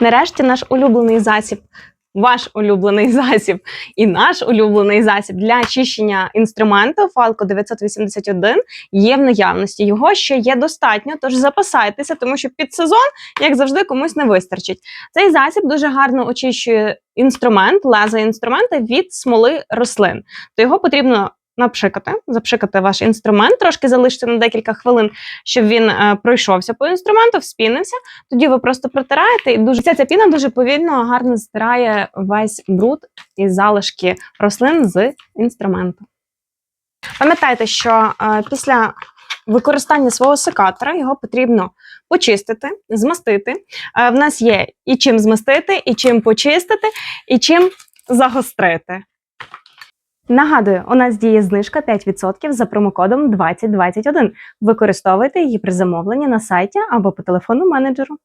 Нарешті наш улюблений засіб, ваш улюблений засіб і наш улюблений засіб для очищення інструменту Falco 981 є в наявності. Його ще є достатньо, тож запасайтеся, тому що під сезон, як завжди, комусь не вистачить. Цей засіб дуже гарно очищує інструмент, леза інструмента від смоли рослин. То його потрібно напшикати, запшикати ваш інструмент, трошки залишити на декілька хвилин, щоб він е, пройшовся по інструменту, вспінився. Тоді ви просто протираєте, і дуже ця, ця піна дуже повільно, гарно стирає весь бруд і залишки рослин з інструменту. Пам'ятайте, що е, після використання свого секатора його потрібно почистити, змастити. Е, в нас є і чим змастити, і чим почистити, і чим загострити. Нагадую, у нас діє знижка 5% за промокодом 2021. Використовуйте її при замовленні на сайті або по телефону менеджеру.